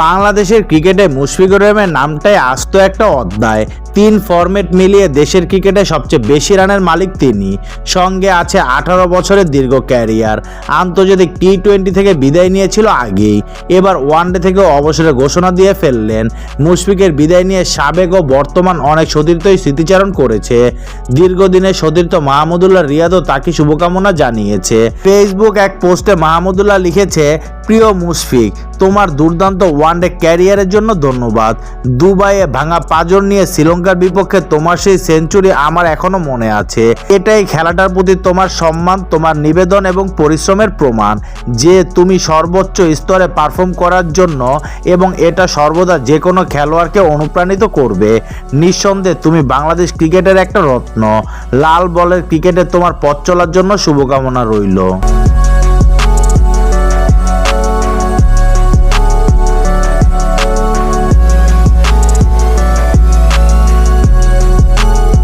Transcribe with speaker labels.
Speaker 1: বাংলাদেশের ক্রিকেটে মুশফিকুর রহিমের নামটাই আস্ত একটা অধ্যায়। তিন ফরম্যাট মিলিয়ে দেশের ক্রিকেটে সবচেয়ে বেশি রানের মালিক তিনি। সঙ্গে আছে আঠারো বছরের দীর্ঘ ক্যারিয়ার। আন্তর্জাতিক টি টোয়েন্টি থেকে বিদায় নিয়েছিল আগেই। এবার ওয়ানডে থেকেও অবসরের ঘোষণা দিয়ে ফেললেন। মুশফিকের বিদায় নিয়ে সাবেক ও বর্তমান অনেক সতীর্থই স্মৃতিচারণ করেছে। দীর্ঘদিনের সতীর্থ মাহমুদুল্লাহ রিয়াদও তাকে শুভকামনা জানিয়েছে। ফেসবুক এক পোস্টে মাহমুদুল্লাহ লিখেছে প্রিয় মুশফিক, তোমার দুর্দান্ত ওয়ানডে ক্যারিয়ারের জন্য ধন্যবাদ। দুবাইয়ে ভাঙা পাজর নিয়ে শ্রীলঙ্কার বিপক্ষে তোমার সেই সেঞ্চুরি আমার এখনও মনে আছে। এটাই খেলাটার প্রতি তোমার সম্মান, তোমার নিবেদন এবং পরিশ্রমের প্রমাণ যে তুমি সর্বোচ্চ স্তরে পারফর্ম করার জন্য এবং এটা সর্বদা যে কোনো খেলোয়াড়কে অনুপ্রাণিত করবে। নিঃসন্দেহে তুমি বাংলাদেশ ক্রিকেটের একটা রত্ন। লাল বলের ক্রিকেটে তোমার পথ চলার জন্য শুভকামনা রইল।